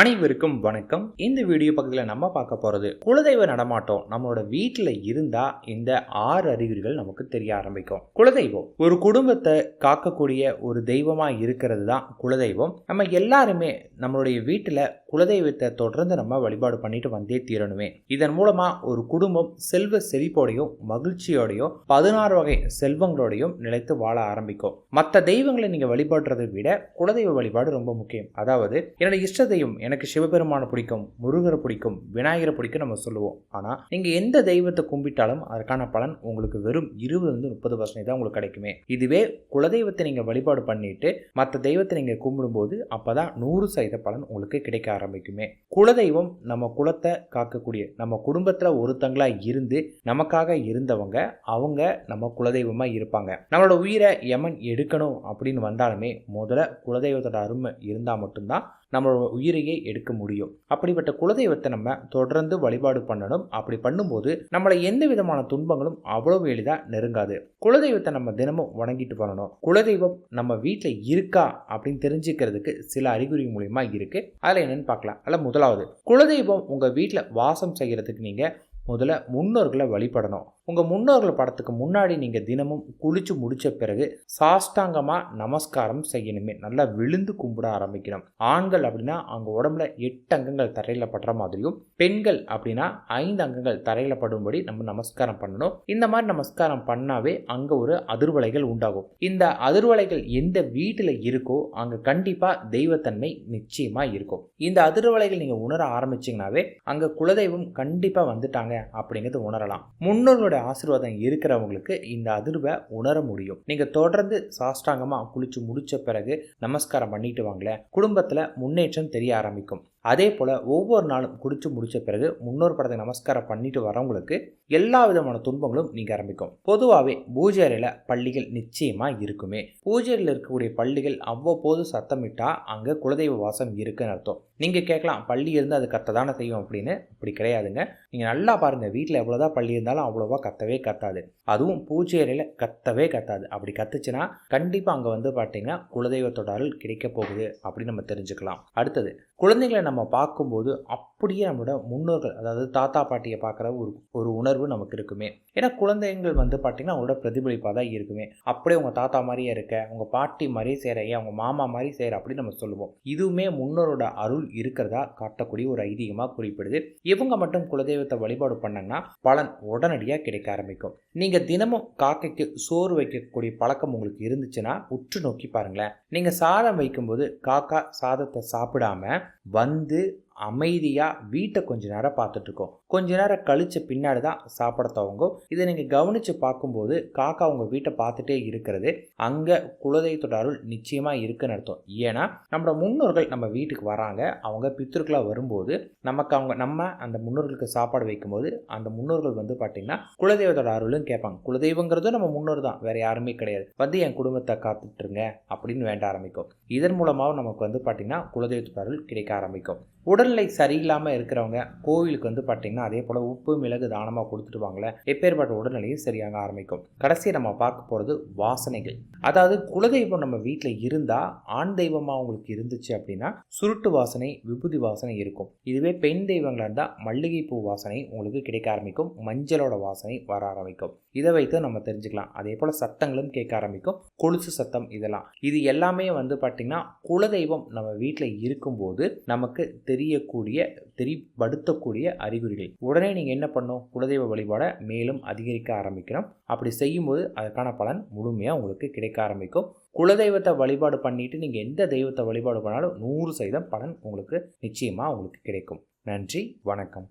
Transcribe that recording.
அனைவருக்கும் வணக்கம். இந்த வீடியோ பக்கத்தில் நம்ம பார்க்க போகிறது குலதெய்வ நடமாட்டம் நம்மளோட வீட்டில் இருந்தால் இந்த ஆறு அறிகுறிகள் நமக்கு தெரிய ஆரம்பிக்கும். குலதெய்வம் ஒரு குடும்பத்தை காக்கக்கூடிய ஒரு தெய்வமாக இருக்கிறது தான் குலதெய்வம். நம்ம எல்லாருமே நம்மளுடைய வீட்டில் குலதெய்வத்தை தொடர்ந்து நம்ம வழிபாடு பண்ணிட்டு வந்தே தீரணுமே. இதன் மூலமாக ஒரு குடும்பம் செல்வ செழிப்போடையும் மகிழ்ச்சியோடையும் பதினாறு வகை செல்வங்களோடையும் நிலைத்து வாழ ஆரம்பிக்கும். மற்ற தெய்வங்களை நீங்கள் வழிபடுறதை விட குலதெய்வ வழிபாடு ரொம்ப முக்கியம். அதாவது என்னோட இஷ்ட தெய்வம் எனக்கு சிவபெருமானை பிடிக்கும் முருகரை பிடிக்கும் விநாயகரை பிடிக்கும் நம்ம சொல்லுவோம். ஆனால் நீங்கள் எந்த தெய்வத்தை கும்பிட்டாலும் அதற்கான பலன் உங்களுக்கு வெறும் இருபதுலேருந்து முப்பது பர்சன்டேஜ் தான் உங்களுக்கு கிடைக்குமே. இதுவே குலதெய்வத்தை நீங்கள் வழிபாடு பண்ணிட்டு மற்ற தெய்வத்தை நீங்கள் கும்பிடும்போது அப்போ தான் நூறு சதவீத பலன் உங்களுக்கு கிடைக்க ஆரம்பிக்குமே. குலதெய்வம் நம்ம குலத்தை காக்கக்கூடிய நம்ம குடும்பத்தில் ஒருத்தங்களாக இருந்து நமக்காக இருந்தவங்க அவங்க நம்ம குலதெய்வமாக இருப்பாங்க. நம்மளோட உயிரை யமன் எடுக்கணும் அப்படின்னு வந்தாலுமே முதல்ல குலதெய்வத்தோட அருமை இருந்தால் மட்டும்தான் நம்மளோட உயிரையே எடுக்க முடியும். அப்படிப்பட்ட குலதெய்வத்தை நம்ம தொடர்ந்து வழிபாடு பண்ணணும். அப்படி பண்ணும்போது நம்மளை எந்த விதமான துன்பங்களும் அவ்வளவு எளிதாக நெருங்காது. குலதெய்வத்தை நம்ம தினமும் வணங்கிட்டு பண்ணணும் குலதெய்வம் நம்ம வீட்டில் இருக்கா அப்படின்னு தெரிஞ்சுக்கிறதுக்கு சில அறிகுறி மூலியமாக இருக்குது அதில் என்னென்னு பார்க்கலாம். அதில் முதலாவது குலதெய்வம் உங்கள் வீட்டில் வாசம் செய்கிறதுக்கு நீங்கள் முதல்ல முன்னோர்களை வழிபடணும். உங்கள் முன்னோர்கள் படத்துக்கு முன்னாடி நீங்கள் தினமும் குளிச்சு முடித்த பிறகு சாஷ்டாங்கமாக நமஸ்காரம் செய்யணுமே. நல்லா விழுந்து கும்பிட ஆரம்பிக்கணும். ஆண்கள் அப்படின்னா அவங்க உடம்புல எட்டு அங்கங்கள் தரையில் படுற மாதிரியும் பெண்கள் அப்படின்னா ஐந்து அங்கங்கள் தரையில் படும்படி நம்ம நமஸ்காரம் பண்ணணும். இந்த மாதிரி நமஸ்காரம் பண்ணாவே அங்கே ஒரு அதிர்வலைகள் உண்டாகும். இந்த அதிர்வலைகள் எந்த வீட்டில் இருக்கோ அங்கே கண்டிப்பாக தெய்வத்தன்மை நிச்சயமாக இருக்கும். இந்த அதிர்வலைகள் நீங்கள் உணர ஆரம்பிச்சிங்கனாவே அங்கே குலதெய்வம் கண்டிப்பாக வந்துட்டாங்க அப்படிங்கிறது உணரலாம். முன்னோர்களோட ஆசீர்வாதம் இருக்கிறவங்களுக்கு இந்த அதிர்வை உணர முடியும். நீங்கள் தொடர்ந்து சாஷ்டாங்கமாக குளிச்சு முடிச்ச பிறகு நமஸ்காரம் பண்ணிட்டு வாங்களேன். குடும்பத்தில் முன்னேற்றம் தெரிய ஆரம்பிக்கும். அதே போல் ஒவ்வொரு நாளும் குடித்து முடித்த பிறகு முன்னோர் படத்தை நமஸ்காரம் பண்ணிட்டு வரவங்களுக்கு எல்லா விதமான துன்பங்களும் நீங்க ஆரம்பிக்கும். பொதுவாகவே பூஜை அறையில் பள்ளிகள் நிச்சயமாக இருக்குமே. பூஜை அறையில் இருக்கக்கூடிய பள்ளிகள் அவ்வப்போது சத்தமிட்டா அங்கே குலதெய்வ வாசம் இருக்குன்னு அர்த்தம். நீங்கள் கேட்கலாம் பள்ளி இருந்து அது கத்த தானே செய்யும் அப்படின்னு அப்படி கிடையாதுங்க. நீங்கள் நல்லா பாருங்கள் வீட்டில் எவ்வளோதான் பள்ளி இருந்தாலும் அவ்வளோவா கத்தவே கத்தாது. அதுவும் பூஜை அறையில் கத்தவே கத்தாது. அப்படி கத்துச்சுன்னா கண்டிப்பாக அங்கே வந்து பார்த்தீங்கன்னா குலதெய்வத்தோட அருள் கிடைக்க போகுது அப்படின்னு நம்ம தெரிஞ்சுக்கலாம். அடுத்தது குழந்தைகளை நம்ம நம்ம பார்க்கும்போது அப் அப்படியே நம்மளோட முன்னோர்கள் அதாவது தாத்தா பாட்டியை பார்க்குற ஒரு ஒரு உணர்வு நமக்கு இருக்குமே. ஏன்னா குழந்தைகள் வந்து பார்த்திங்கன்னா அவங்களோட பிரதிபலிப்பாக தான் இருக்குமே. அப்படியே உங்கள் தாத்தா மாதிரியே இருக்க உங்கள் பாட்டி மாதிரியே சேர ஏன் அவங்க மாமா மாதிரி செய்கிற அப்படின்னு நம்ம சொல்லுவோம். இதுவுமே முன்னோரோட அருள் இருக்கிறதா காட்டக்கூடிய ஒரு ஐதீகமாக குறிப்பிடுது. இவங்க மட்டும் குலதெய்வத்தை வழிபாடு பண்ணாங்கன்னா பலன் உடனடியாக கிடைக்க ஆரம்பிக்கும். நீங்கள் தினமும் காக்கைக்கு சோறு வைக்கக்கூடிய பழக்கம் உங்களுக்கு இருந்துச்சுன்னா உற்று நோக்கி பாருங்களேன். நீங்கள் சாதம் வைக்கும்போது காக்கா சாதத்தை சாப்பிடாம வந்து அமைதியாக வீட்டை கொஞ்ச நேரம் பார்த்துட்ருக்கோம் கொஞ்ச நேரம் கழிச்ச பின்னாடி தான் சாப்பிட துவங்கும். இதை நீங்கள் கவனித்து பார்க்கும்போது காக்கா உங்கள் வீட்டை பார்த்துட்டே இருக்கிறது. அங்கே குலதெய்வத்தோட அருள் நிச்சயமாக இருக்குன்னு அர்த்தம். ஏன்னா நம்மளோட முன்னோர்கள் நம்ம வீட்டுக்கு வராங்க. அவங்க பித்திருக்களாக வரும்போது நமக்கு அவங்க நம்ம அந்த முன்னோர்களுக்கு சாப்பாடு வைக்கும்போது அந்த முன்னோர்கள் வந்து பார்த்திங்கன்னா குலதெய்வத்தோட அருளும் கேட்பாங்க. குலதெய்வங்கிறதும் நம்ம முன்னோர் தான். வேறு யாருமே கிடையாது. வந்து என் குடும்பத்தை காத்துட்ருங்க அப்படின்னு வேண்ட ஆரம்பிக்கும். இதன் மூலமாக நமக்கு வந்து பார்த்திங்கன்னா குலதெய்வத்தோட அருள் கிடைக்க ஆரம்பிக்கும். உடல்நிலை சரியில்லாமல் இருக்கிறவங்க கோவிலுக்கு வந்து பார்த்திங்கன்னா அதே போல் உப்பு மிளகு தானமாக கொடுத்துட்டு வாங்களே எப்பேற்பட்ட உடல்நிலையும் சரியாக ஆரம்பிக்கும். கடைசியை நம்ம பார்க்க போகிறது வாசனைகள். அதாவது குலதெய்வம் நம்ம வீட்டில் இருந்தால் ஆண் தெய்வமாக உங்களுக்கு இருந்துச்சு அப்படின்னா சுருட்டு வாசனை விபூதி வாசனை இருக்கும். இதுவே பெண் தெய்வங்களாக இருந்தால் மல்லிகைப்பூ வாசனை உங்களுக்கு கிடைக்க ஆரம்பிக்கும். மஞ்சளோட வாசனை வர ஆரம்பிக்கும். இதை வைத்து நம்ம தெரிஞ்சுக்கலாம். அதே போல் சத்தங்களும் கேட்க ஆரம்பிக்கும். கொலுசு சத்தம் இதெல்லாம். இது எல்லாமே வந்து பார்த்திங்கன்னா குலதெய்வம் நம்ம வீட்டில் இருக்கும்போது நமக்கு தெரியக்கூடிய தெரியப்படுத்தக்கூடிய அறிகுறிகள். உடனே நீங்கள் என்ன பண்ணும்? குலதெய்வ வழிபாடை மேலும் அதிகரிக்க ஆரம்பிக்கணும். அப்படி செய்யும்போது அதற்கான பலன் முழுமையாக உங்களுக்கு கிடைக்க ஆரம்பிக்கும். குலதெய்வத்தை வழிபாடு பண்ணிட்டு நீங்கள் எந்த தெய்வத்தை வழிபாடு பண்ணாலும் நூறு சதவீதம் பலன் உங்களுக்கு நிச்சயமாக உங்களுக்கு கிடைக்கும். நன்றி வணக்கம்.